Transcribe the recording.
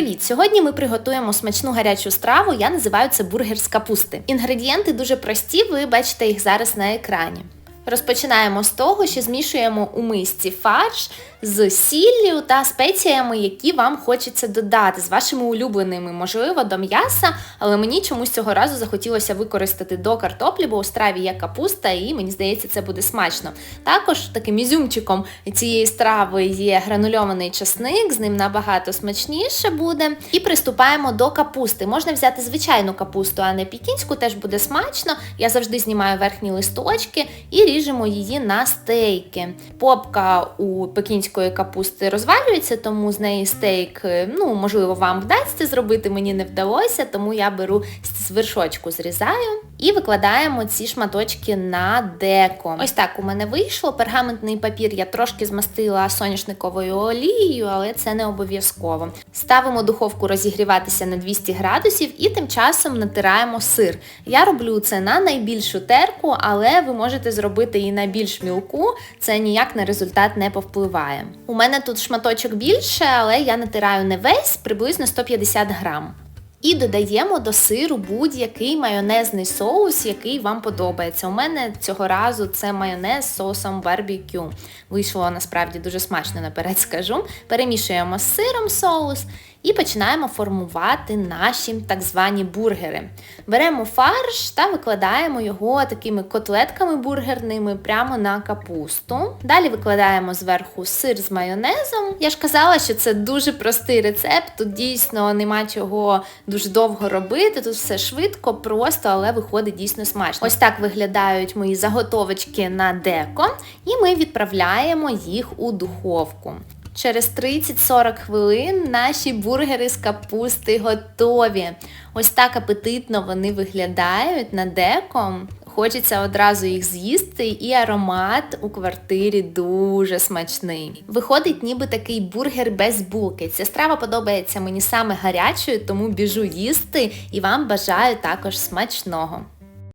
Привіт! Сьогодні ми приготуємо смачну гарячу страву. Я називаю це бургер з капусти. Інгредієнти дуже прості, ви бачите їх зараз на екрані. Розпочинаємо з того, що змішуємо у мисці фарш з сіллю та спеціями, які вам хочеться додати, з вашими улюбленими, можливо, до м'яса, але мені чомусь цього разу захотілося використати до картоплі, бо у страві є капуста, і мені здається, це буде смачно. Також таким ізюмчиком цієї страви є гранульований часник, з ним набагато смачніше буде. І приступаємо до капусти. Можна взяти звичайну капусту, а не пікінську, теж буде смачно. Я завжди знімаю верхні листочки і ріжемо її на стейки. Попка у пекінської капусти розвалюється, тому з неї стейк, ну, можливо, вам вдасться зробити, мені не вдалося, тому я беру вершочку, зрізаю і викладаємо ці шматочки на деко. Ось так у мене вийшло. Пергаментний папір я трошки змастила соняшниковою олією, але це не обов'язково. Ставимо духовку розігріватися на 200 градусів і тим часом натираємо сир. Я роблю це на найбільшу терку, але ви можете зробити і на більш мілку, це ніяк на результат не повпливає. У мене тут шматочок більше, але я натираю не весь, приблизно 150 грам. І додаємо до сиру будь-який майонезний соус, який вам подобається. У мене цього разу це майонез з соусом барбекю. Вийшло насправді дуже смачно, наперед скажу. Перемішуємо з сиром соус і починаємо формувати наші так звані бургери. Беремо фарш та викладаємо його такими котлетками бургерними прямо на капусту. Далі викладаємо зверху сир з майонезом. Я ж казала, що це дуже простий рецепт. Тут дійсно нема чого дуже довго робити. Тут все швидко, просто, але виходить дійсно смачно. Ось так виглядають мої заготовочки на деко, і ми відправляємо їх у духовку. Через 30-40 хвилин наші бургери з капусти готові. Ось так апетитно вони виглядають на деко. Хочеться одразу їх з'їсти, і аромат у квартирі дуже смачний. Виходить, ніби такий бургер без булки. Ця страва подобається мені саме гарячою, тому біжу їсти і вам бажаю також смачного.